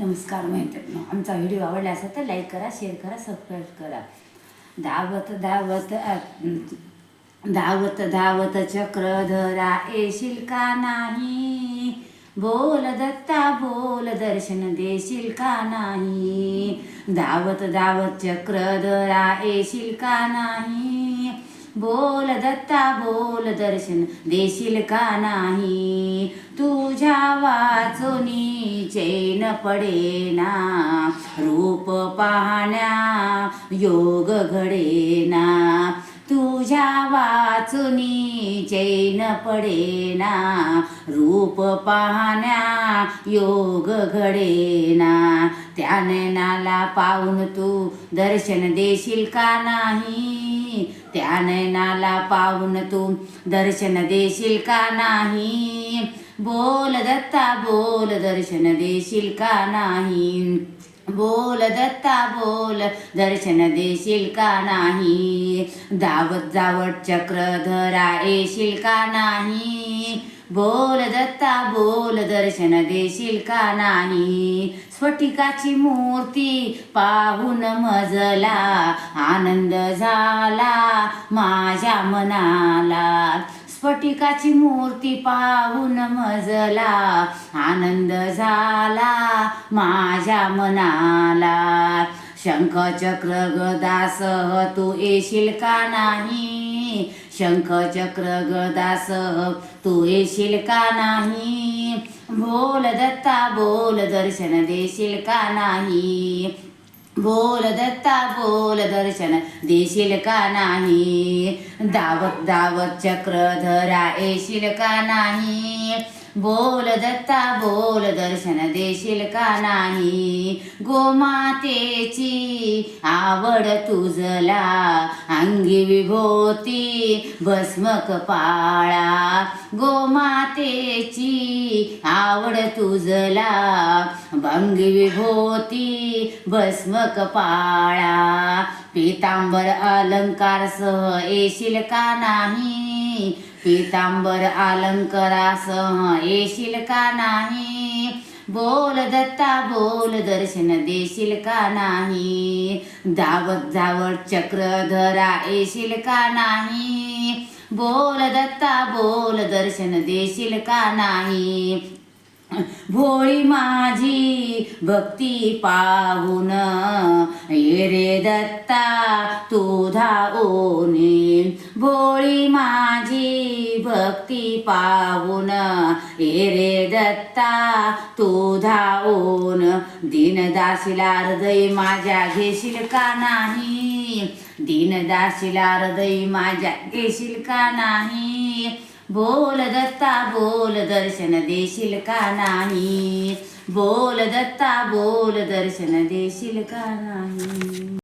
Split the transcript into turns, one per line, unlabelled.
नमस्कार मैत्रिणी आमचा व्हिडिओ आवडला असेल तर लाईक करा शेअर करा सबस्क्राईब करा. धावत धावत अ- धावत धावत चक्रधरा येशील का नाही? बोल दत्ता बोल दर्शन देशील का नाही? धावत धावत चक्रधरा येशील का नाही? बोल दत्ता बोल दर्शन देशील का नाही? तुझ्या वाचोनी चैन पडेना रूप पाहण्या योग घडेना तुझ्या वाचुनी चैन पडेना रूप पाहण्या योग घडेना त्या नैनाला पाहून तू दर्शन देशील का नाही? त्या नयनाला पाहून तू दर्शन देशील का नाही? बोल दत्ता बोल दर्शन देशील का नाही? बोल दत्ता बोल दर्शन देशील का नाही? धावत जावत चक्रधरा येशील का नाही? बोल दत्ता बोल दर्शन देशील का नाही? स्फटिकाची मूर्ती पाहून मजला आनंद झाला माझ्या मनाला. स्फटिकाची मूर्ती पाहून मजला आनंद झाला माझ्या मनाला. शंखचक्र गदासह तू येशील का नाही? शंख चक्र गदास तू येशील का नाही? बोल दत्ता बोल दर्शन देशील का नाही? बोल दत्ता बोल दर्शन देशील का नाही? दावत दावत चक्र धरा येशील का नाही? बोल दत्ता बोल दर्शन देशील का नाही? गोमातेची आवड तुझला अंगी विभोती भस्मक पाळा. गोमातेची आवड तुझला भंगी विभोती भस्मक पाळा. पितांबर अलंकार सह येशील का नाही? पितांबर अलंकारासह येशील का नाही? बोल दत्ता बोल दर्शन देशील का नाही? धावत धावत चक्रधरा येशील का नाही? बोल दत्ता बोल दर्शन देशील का नाही? भोळी माझी भक्ती पाहून ये रे दत्ता तू ओने न भक्ती पाहून ये रे दत्ता तू धावून दीनदासीला हृदय माझ्या घेशील का नाही? दीनदासीला हृदय माझ्या घेशील का नाही? बोल दत्ता बोल दर्शन देशील का नाही? बोल दत्ता बोल दर्शन देशील का नाही?